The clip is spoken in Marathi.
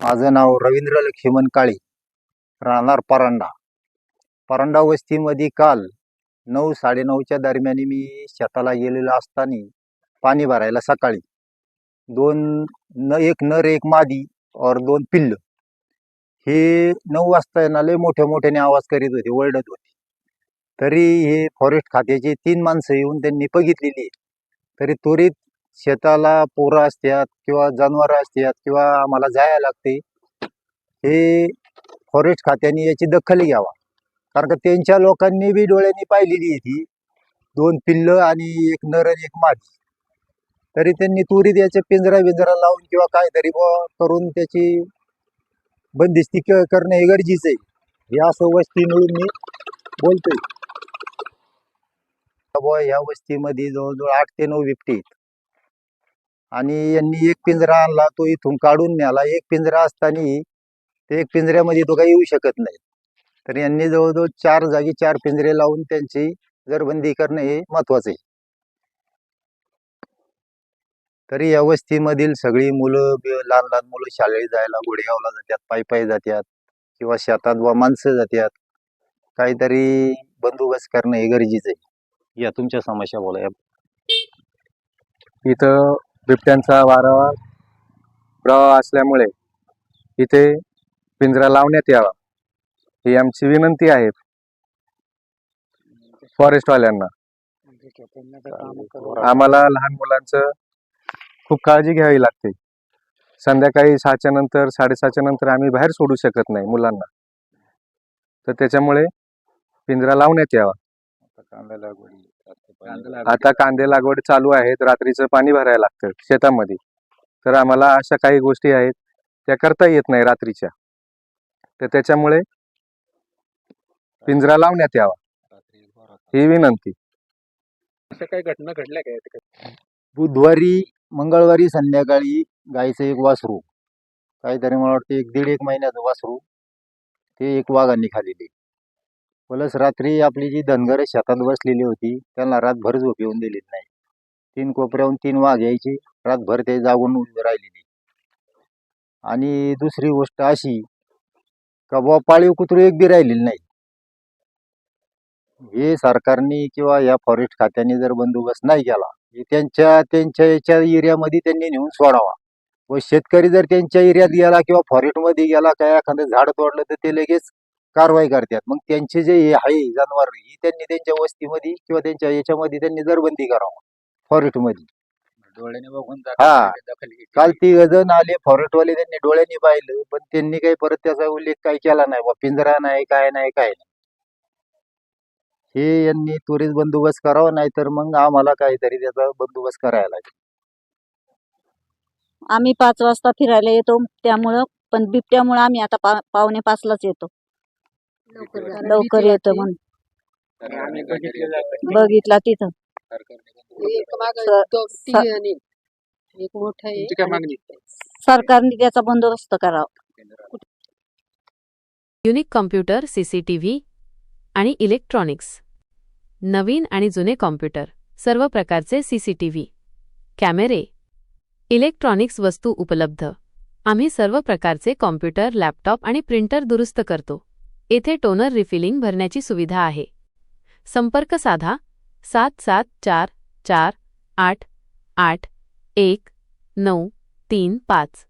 माझं नाव रवींद्र लक्ष्मण काळे. राहणार परांडा. परांडा वस्तीमध्ये काल नऊ साडेनऊच्या दरम्यान मी शेताला गेलेलो असताना पाणी भरायला सकाळी दोन न एक नर एक मादी और दोन पिल्ल. हे नऊ वाजता येणार लय मोठ्या मोठ्याने आवाज करीत होते ओरडत होते. तरी हे फॉरेस्ट खात्याचे तीन माणसं येऊन त्यांनी बघितलेली तरी त्वरित शेताला पोरं असतात किंवा जनावरं असतात किंवा आम्हाला जायला लागते हे फॉरेस्ट खात्याने याची दखल घ्यावा. कारण का त्यांच्या लोकांनी बी डोळ्यांनी पाहिलेली आहे ती. दोन पिल्लं आणि एक नर आणि एक माझी तरी त्यांनी तुरीत याच्या पिंजरा बिंजरा लावून किंवा काहीतरी बुवा करून त्याची बंदिस्ती करणं हे गरजेचं आहे. या असं वस्ती मिळून मी बोलतोय. बुवा ह्या वस्तीमध्ये जवळजवळ आठ ते नऊ बिबटी आहेत. आणि यांनी एक पिंजरा आणला तो इथून काढून न्याला एक पिंजरा असताना ते एक पिंजऱ्यामध्ये तो काही येऊ शकत नाही. तर यांनी जवळजवळ चार जागी चार पिंजरे लावून त्यांची घरबंदी करणं हे महत्वाचं आहे. तरी या वस्तीमधील सगळी मुलं बी- लहान लहान मुलं शाळेत जायला गुडगावला जातात पायी पायी जातात किंवा शेतात व माणसं जातात. काहीतरी बंदोबस्त करणं हे गरजेचं आहे. या तुमच्या समस्या बोला. या इथं बिबट्यांचा वारंवार प्रवाह असल्यामुळे इथे पिंजरा लावण्यात यावा. ही आमची विनंती आहे. फॉरेस्टवाल्यांना. आम्हाला लहान मुलांचं खूप काळजी घ्यावी लागते. संध्याकाळी सहाच्या नंतर साडेसहाच्या नंतर आम्ही बाहेर सोडू शकत नाही मुलांना. तर त्याच्यामुळे पिंजरा लावण्यात यावा. कांदा लागवडी. आता कांदे लागवड चालू आहेत रात्रीचं पाणी भरायला लागतं शेतामध्ये. तर आम्हाला अशा काही गोष्टी आहेत त्या करता येत नाही रात्रीच्या. तर त्याच्यामुळे पिंजरा लावण्यात यावा. ही विनंती. अशा काही घटना घडल्या काय बुधवारी मंगळवारी संध्याकाळी गाईचं एक वासरू. काहीतरी मला वाटतं एक दीड एक महिन्याचं वासरू ते एक वाघांनी खाल्लेली. प्लस रात्री आपली जी धनगरं शेतात बसलेली होती त्यांना रातभर झोप येऊन दिलीच नाही. तीन कोपऱ्याहून तीन वाघ यायची रातभर ते जागून राहिलेली. आणि दुसरी गोष्ट अशी का बुवा पाळीव कुत्रू एक बी राहिलेली नाही हे सरकारने किंवा या फॉरेस्ट खात्याने जर बंदोबस्त नाही केला हे त्यांच्या त्यांच्या याच्या एरियामध्ये त्यांनी नेऊन सोडावा. व शेतकरी जर त्यांच्या एरियात गेला किंवा फॉरेस्टमध्ये गेला काय एखादं झाड तोडलं तर ते लगेच कारवाई करतात. मग त्यांचे जे हे आहे जनावर ही त्यांनी त्यांच्या वस्तीमध्ये किंवा त्यांच्या याच्यामध्ये त्यांनी जरबंदी करावा. फॉरेस्टमध्ये. डोळ्याने बघून हा. दखल घेतली. काल ती जण आले फॉरेस्टवाले त्यांनी डोळ्यांनी पाहिलं पण त्यांनी काही परत त्याचा उल्लेख काही केला नाही. बा पिंजरा नाही काय नाही काय नाही. हे यांनी त्वरित बंदोबस्त करावा नाही तर मग आम्हाला काहीतरी त्याचा बंदोबस्त करायला लागेल. आम्ही पाच वाजता फिरायला येतो त्यामुळं पण बिबट्यामुळं आम्ही आता पा पावणे पाचलाच येतो. लवकर येतो. म्हणून. बघितला तिथं. एक मोठा सरकारने त्याचा बंदोबस्त करावा. युनिक कॉम्प्युटर सीसीटीव्ही आणि इलेक्ट्रॉनिक्स. नवीन आणि जुने कॉम्प्युटर सर्व प्रकारचे सीसीटीव्ही कॅमेरे. इलेक्ट्रॉनिक्स वस्तू उपलब्ध. आम्ही सर्व प्रकारचे कॉम्प्युटर लॅपटॉप आणि प्रिंटर दुरुस्त करतो. येथे टोनर रिफिलिंग भरण्याची सुविधा आहे. संपर्क साधा. सात सात चार चार आठ आठ एक नऊ तीन पाच.